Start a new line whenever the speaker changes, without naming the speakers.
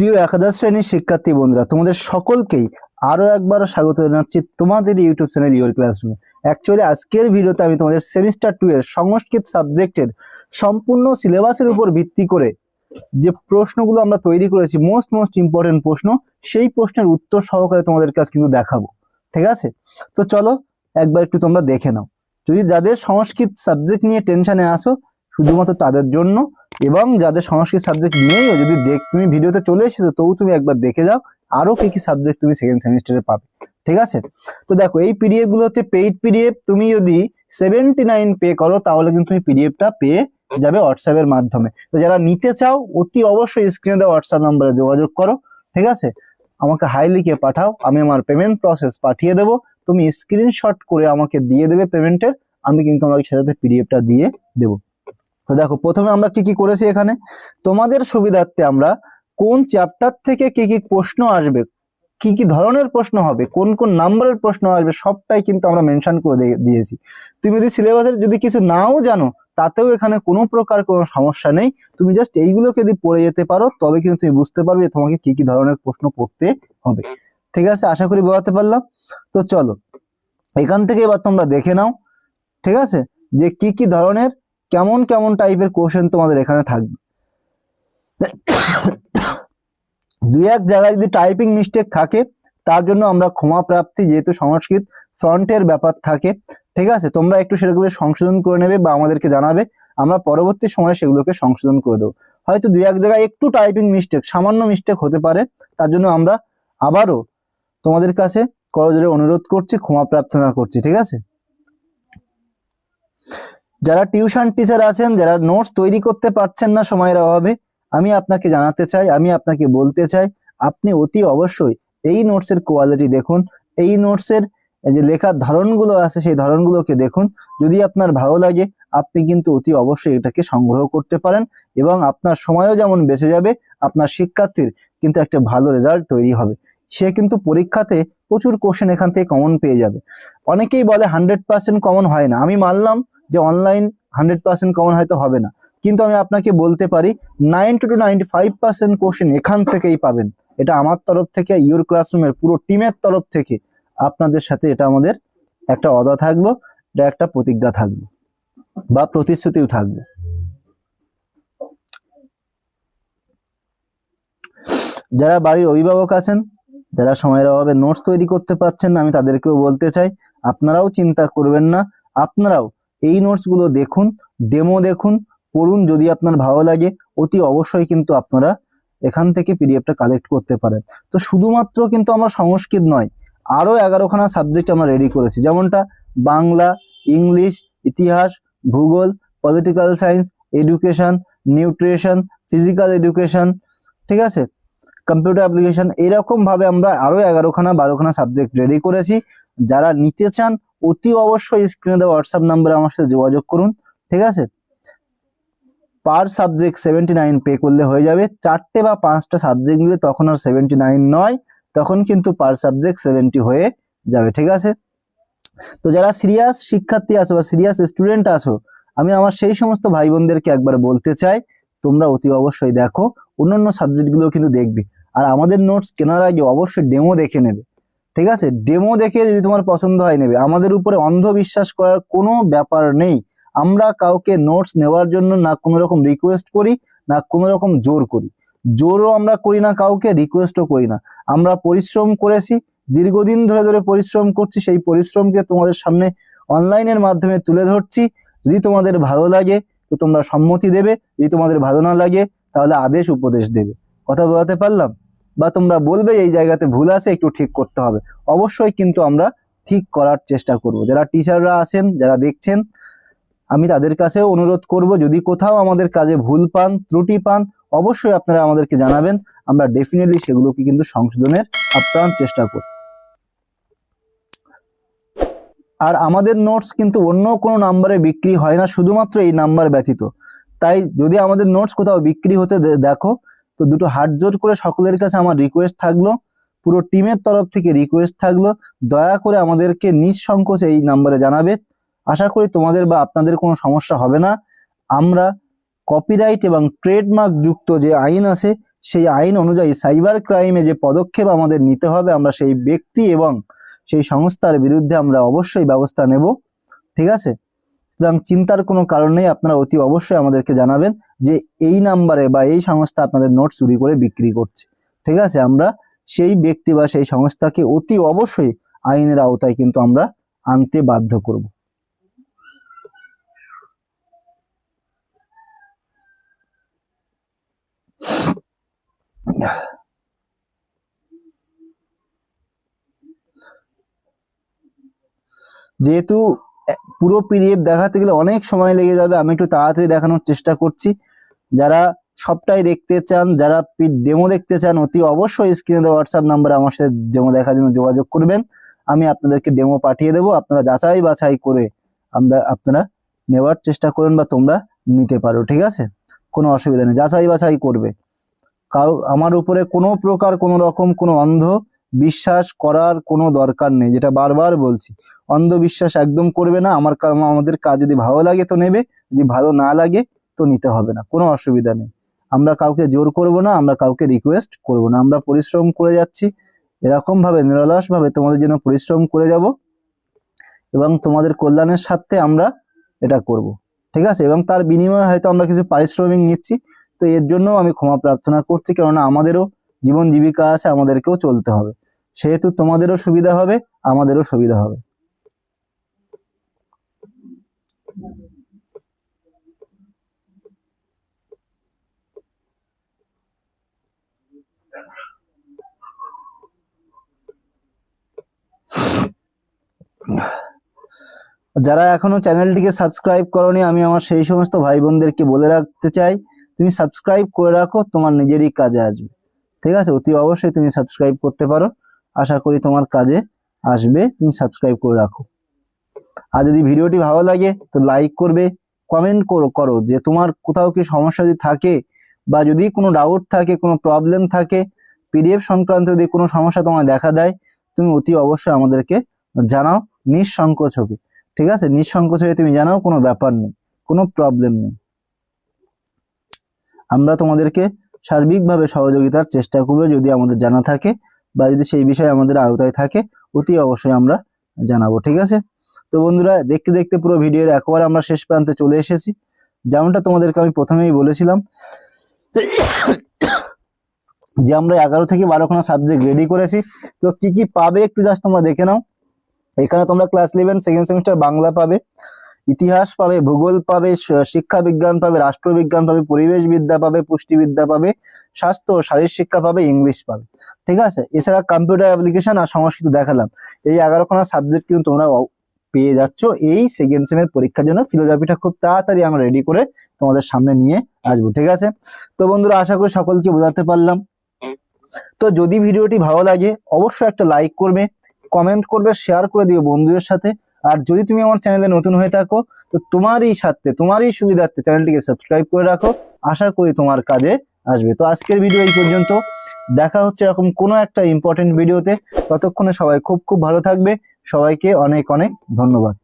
প্রিয় একাদশ শ্রেণির শিক্ষার্থী বন্ধুরা, তোমাদের সকলকেই আরও একবার স্বাগত জানাচ্ছি তোমাদের ইউটিউব চ্যানেল ইউর ক্লাসরুমে অ্যাকচুয়ালি আজকের ভিডিওতে আমি তোমাদের সেমিস্টার টু এর সংস্কৃত সাবজেক্টের সম্পূর্ণ সিলেবাসের উপর ভিত্তি করে যে প্রশ্নগুলো আমরা তৈরি করেছি মোস্ট মোস্ট ইম্পর্টেন্ট প্রশ্ন, সেই প্রশ্নের উত্তর সহকারে তোমাদের কাছে কিন্তু দেখাবো। ঠিক আছে? তো চলো একবার একটু তোমরা দেখে নাও। যদি যাদের সংস্কৃত সাবজেক্ট নিয়ে টেনশনে আসো শুধুমাত্র তাদের জন্য এবং যাদের সংস্কৃত সাবজেক্ট নেইও যদি দেখ, তুমি ভিডিওতে চলে এসেছ, তবু তুমি একবার দেখে যাও আরও কী কী সাবজেক্ট তুমি সেকেন্ড সেমিস্টারে পাবে। ঠিক আছে? তো দেখো, এই পিডিএফগুলো হচ্ছে পেইড পিডিএফ তুমি যদি সেভেন্টি নাইন পে করো, তাহলে কিন্তু তুমি পিডিএফটা পেয়ে যাবে হোয়াটসঅ্যাপের মাধ্যমে। তো যারা নিতে চাও, অতি অবশ্যই স্ক্রিনে দেওয়া হোয়াটসঅ্যাপ নাম্বারে যোগাযোগ করো। ঠিক আছে? আমাকে হাই লিখে পাঠাও, আমি আমার পেমেন্ট প্রসেস পাঠিয়ে দেবো। তুমি স্ক্রিনশট করে আমাকে দিয়ে দেবে পেমেন্টের আমি কিন্তু আমাকে সেটাতে পিডিএফটা দিয়ে দেবো। তো দেখো, প্রথমে আমরা কি কি করেছি এখানে? তোমাদের সুবিধার্থে আমরা কোন চ্যাপ্টার থেকে কি কি প্রশ্ন আসবে, কি কি ধরনের প্রশ্ন হবে, কোন কোন নাম্বারের প্রশ্ন আসবে, সবটাই কিন্তু আমরা মেনশন করে দিয়ে- দিয়েছি। তুমি যদি সিলেবাসের যদি কিছু নাও জানো, তাতেও এখানে কোনো প্রকার কোনো সমস্যা নেই। তুমি জাস্ট এইগুলোকে যদি পড়ে যেতে পারো, তবে কিন্তু তুমি বুঝতে পারবে যে তোমাকে কি কি ধরনের প্রশ্ন পড়তে হবে। ঠিক আছে? আশা করি বোঝাতে পারলাম। তো চলো, এখান থেকে এবার তোমরা দেখে নাও। ঠিক আছে? যে কি কি ধরনের কেমন কেমন টাইপের কোশ্চেন তোমাদের এখানে থাকবে। দুই এক জায়গায় যদি টাইপিং মিস্টেক থাকে, তার জন্য আমরা ক্ষমা প্রাপ্তি যেহেতু সংস্কৃত ফ্রন্টের ব্যাপার থাকে, ঠিক আছে? তোমরা একটু সেগুলো সংশোধন করে নেবে বা আমাদেরকে জানাবে, আমরা পরবর্তী সময়ে সেগুলোকে সংশোধন করে দেবো। হয়তো দুই এক জায়গায় একটু টাইপিং মিস্টেক সামান্য মিস্টেক হতে পারে, তার জন্য আমরা আবারও তোমাদের কাছে করজোরে অনুরোধ করছি, ক্ষমা প্রার্থনা করছি, ঠিক আছে? যারা টিউশন টিচার আছেন, যারা নোটস তৈরি করতে পারছেন না সময়ের অভাবে, আমি আপনাকে জানাতে চাই, আমি আপনাকে বলতে চাই, আপনি অতি অবশ্যই এই নোটসের কোয়ালিটি দেখুন। এই নোটসের যে লেখার ধরনগুলো আছে, সেই ধরনগুলোকে দেখুন। যদি আপনার ভালো লাগে, আপনি কিন্তু অতি অবশ্যই এটাকে সংগ্রহ করতে পারেন এবং আপনার সময়ও যেমন বেঁচে যাবে, আপনার শিক্ষার্থীর কিন্তু একটা ভালো রেজাল্ট তৈরি হবে। সে কিন্তু পরীক্ষাতে প্রচুর কোশ্চেন এখান থেকে কমন পেয়ে যাবে। অনেকেই বলে হান্ড্রেড পার্সেন্ট কমন হয় না। আমি মানলাম যে অনলাইন হান্ড্রেড পার্সেন্ট কমন হয়তো হবে না। কিন্তু আমি আপনাকে বলতে পারি ninety two ninety five percent question এখান থেকেই পাবেন। এটা আমার তরফ থেকে ইউর ক্লাসরুমের পুরো টিমের তরফ থেকে আপনাদের সাথে এটা আমাদের একটা অদা থাকল, এটা একটা প্রতিজ্ঞা থাকবে বা প্রতিশ্রুতিও থাকবে যারা বাড়ির অভিভাবক আছেন, যারা সময়ের অভাবে নোটস তৈরি করতে পারছেন না, আমি তাদেরকেও বলতে চাই, আপনারাও চিন্তা করবেন না, আপনারাও এই নোটসগুলো দেখুন ডেমো দেখুন, পড়ুন যদি আপনার ভালো লাগে, অতি অবশ্যই কিন্তু আপনারা এখান থেকে পিডিএফটা কালেক্ট করতে পারেন। তো শুধুমাত্র কিন্তু আমরা সংস্কৃত নয় আরও এগারোখানা সাবজেক্ট আমরা রেডি করেছি। যেমনটা বাংলা, ইংলিশ, ইতিহাস, ভূগোল political science education nutrition physical education ঠিক আছে? কম্পিউটার অ্যাপ্লিকেশন এরকম ভাবে আমরা আরও এগারোখানা, বারোখানা সাবজেক্ট রেডি করেছি। যারা নিতে চান, অতি অবশ্যই স্ক্রিনে দেওয়া হোয়াটসঅ্যাপ নাম্বারে আমার সাথে যোগাযোগ করুন, ঠিক আছে? Per subject seventy nine pay করলে হয়ে যাবে। চারটে বা পাঁচটা সাবজেক্ট নিলে তখন আর সেভেন্টি নাইন নয়, তখন কিন্তু পার সাবজেক্ট সেভেন্টি হয়ে যাবে, ঠিক আছে? তো যারা সিরিয়াস শিক্ষার্থী আছো বা সিরিয়াস স্টুডেন্ট আছো, আমি আমার সেই সমস্ত ভাই বোনদেরকে একবার বলতে চাই, তোমরা অতি অবশ্যই দেখো, অন্যান্য সাবজেক্টগুলো কিন্তু দেখবে। আর আমাদের নোটস কেনার আগে অবশ্যই ডেমো দেখে নেবে। ঠিক আছে? ডেমো দেখে যদি তোমার পছন্দ হয় নেবে। আমাদের উপরে অন্ধবিশ্বাস করার কোনো ব্যাপার নেই। আমরা কাউকে নোটস নেওয়ার জন্য না কোনো রকম রিকোয়েস্ট করি, না কোনো রকম জোর করি। জোরও আমরা করি না কাউকে রিকোয়েস্টও করি না। আমরা পরিশ্রম করেছি, দীর্ঘদিন ধরে ধরে পরিশ্রম করছি, সেই পরিশ্রমকে তোমাদের সামনে অনলাইনের মাধ্যমে তুলে ধরছি। যদি তোমাদের ভালো লাগে, তো তোমরা সম্মতি দেবে। যদি তোমাদের ভালো না লাগে, তাহলে আদেশ উপদেশ দেবে। কথা বলাতে পারলাম? বা তোমরা বলবে এই জায়গাতে ভুল আছে, একটু ঠিক করতে হবে। অবশ্যই কিন্তু আমরা ঠিক করার চেষ্টা করব। যারা টিচাররা আছেন, যারা দেখছেন, আমি তাদের কাছেও অনুরোধ করব, যদি কোথাও আমাদের কাজে ভুল পান, ত্রুটি পান, অবশ্যই আপনারা আমাদেরকে জানাবেন। আমরা ডেফিনেটলি সেগুলোকে কিন্তু সংশোধনের আপ্রাণ চেষ্টা করব। আর আমাদের নোটস কিন্তু অন্য কোনো নাম্বারে বিক্রি হয় না, শুধুমাত্র এই নাম্বার ব্যতীত। তাই যদি আমাদের নোটস কোথাও বিক্রি হতে দেখো তো দুটো হাত জোর করে সকলের কাছে আমার রিকোয়েস্ট থাকল। পুরো টিমের তরফ থেকে রিকোয়েস্ট থাকল। দয়া করে আমাদেরকে নিঃসংকোচে এই নাম্বারে জানাবে। আশা করি তোমাদের বা আপনাদের কোনো সমস্যা হবে না। আমরা কপিরাইট এবং ট্রেডমার্ক যুক্ত যে আইন আছে, সেই আইন অনুযায়ী সাইবার ক্রাইমে যে পদক্ষেপ আমাদের নিতে হবে, আমরা সেই ব্যক্তি এবং সেই সংস্থার বিরুদ্ধে আমরা অবশ্যই ব্যবস্থা নেব। ঠিক আছে? সুতরাং চিন্তার কোনো কারণ নেই, আপনারা অতি অবশ্যই আমাদেরকে জানাবেন যে এই নাম্বারে বা এই সংস্থা আপনাদের নোট চুরি করে বিক্রি করছে। ঠিক আছে? আমরা সেই ব্যক্তি বা সেই সংস্থাকে অতি অবশ্যই আইনের আওতায় কিন্তু আমরা আনতে বাধ্য করব। যেহেতু পুরো পিডিএফ দেখাতে গেলে অনেক সময় লেগে যাবে। আমি একটু তাড়াতাড়ি দেখানোর চেষ্টা করছি। যারা সবটাই দেখতে চান, যারা ডেমো দেখতে চান, অতি অবশ্যই স্ক্রিনে দেওয়া হোয়াটসঅ্যাপ নাম্বারে আমার সাথে ডেমো দেখার জন্য যোগাযোগ করবেন। আমি আপনাদেরকে ডেমো পাঠিয়ে দেবো। আপনারা যাচাই বাছাই করে আমরা, আপনারা নেওয়ার চেষ্টা করুন বা তোমরা নিতে পারো, ঠিক আছে? কোনো অসুবিধা নেই। যাচাই বাছাই করবে। কারও, আমার উপরে কোনো প্রকার কোনো রকম কোনো অন্ধ বিশ্বাস করার কোনো দরকার নেই, যেটা বারবার বলছি। অন্ধবিশ্বাস একদম করবে না, আমার আমাদের কাজ যদি ভালো লাগে তো নেবে, যদি ভালো না লাগে তো নিতে হবে না, কোনো অসুবিধা নেই। আমরা কাউকে জোর করব না, আমরা কাউকে রিকোয়েস্ট করব না, আমরা পরিশ্রম করে যাচ্ছি। এরকম ভাবে নিরলস ভাবে তোমাদের জন্য পরিশ্রম করে যাব এবং তোমাদের কল্যাণের স্বার্থে আমরা এটা করব, ঠিক আছে? এবং তার বিনিময়ে হয়তো আমরা কিছু পারিশ্রমিক নিচ্ছি, তো এর জন্য আমি ক্ষমা প্রার্থনা করছি, কেননা আমাদেরও জীবন জীবিকা আছে, আমাদেরকেও চলতে হবে। সেহেতু তোমাদেরও সুবিধা হবে, আমাদেরও সুবিধা হবে। যারা এখনও চ্যানেলটিকে সাবস্ক্রাইব করনি, আমি আমার সেই সমস্ত ভাই বোনদেরকে বলে রাখতে চাই, তুমি সাবস্ক্রাইব করে রাখো, তোমার নিজেরই কাজে আসবে। ঠিক আছে? অতি অবশ্যই তুমি সাবস্ক্রাইব করতে পারো। আশা করি তোমার কাজে আসবে, তুমি সাবস্ক্রাইব করে রাখো। আর যদি ভিডিওটি ভালো লাগে, তো লাইক করবে কমেন্ট করো করো যে তোমার কোথাও কি সমস্যা যদি থাকে বা যদি কোনো ডাউট থাকে, কোনো প্রবলেম থাকে পিডিএফ সংক্রান্ত যদি কোনো সমস্যা তোমার দেখা দেয়, তুমি অতি অবশ্যই আমাদেরকে জানাও নিঃসংকোচ হবে। ঠিক আছে? নিঃসংকোচ হয়ে তুমি জানাও, কোনো ব্যাপার নেই, কোনো প্রবলেম নেই। আমরা তোমাদেরকে সার্বিকভাবে সহযোগিতার চেষ্টা করব যদি আমাদের জানা থাকে। বা যদি সেই বিষয়ে আমাদের আওতায় থাকে, অতি অবশ্যই আমরা জানাব, ঠিক আছে? তো বন্ধুরা, দেখতে দেখতে পুরো ভিডিওর একবার আমরা শেষ প্রান্তে চলে এসেছি। যেমনটা তোমাদেরকে আমি প্রথমেই বলেছিলাম, যে আমরা এগারো থেকে বারোখানা সাবজেক্ট রেডি করেছি। তো কি কি পাবে একটু জাস্ট তোমরা দেখে নাও। এখানে তোমরা class eleven second semester Bangla পাবে। ইতিহাস পাবে, ভূগোল পাবে শিক্ষা বিজ্ঞান পাবে, রাষ্ট্রবিজ্ঞান পাবে পরিবেশ বিদ্যা পাবে, পুষ্টিবিদ্যা পাবে, স্বাস্থ্য শারীর শিক্ষা পাবে, ইংলিশ পাবে। ঠিক আছে? এছাড়া কম্পিউটার অ্যাপ্লিকেশন আর সংস্কৃত দেখালাম। এই এগারোখানা সাবজেক্ট কিন্তু তোমরা পেয়ে যাচ্ছ। এই সেকেন্ড সেমের পরীক্ষার জন্য ফিলোজফিটা খুব তাড়াতাড়ি আমরা রেডি করে তোমাদের সামনে নিয়ে আসব। ঠিক আছে? তো বন্ধুরা, আশা করি সকলকে বোঝাতে পারলাম। তো যদি ভিডিওটি ভালো লাগে, অবশ্যই একটা লাইক করবে কমেন্ট করবে শেয়ার করে দিও বন্ধুদের সাথে। আর যদি তুমি আমার চ্যানেলে নতুন হয়ে থাকো, তো তোমারই স্বার্থে, তোমারই সুবিধার্থে চ্যানেলটিকে সাবস্ক্রাইব করে রাখো। আশা করি তোমার কাজে আসবে। তো আজকের ভিডিও এই পর্যন্ত। দেখা হচ্ছে এরকম কোনো একটা ইম্পর্টেন্ট ভিডিওতে ততক্ষণে সবাই খুব খুব ভালো থাকবে। সবাইকে অনেক অনেক ধন্যবাদ।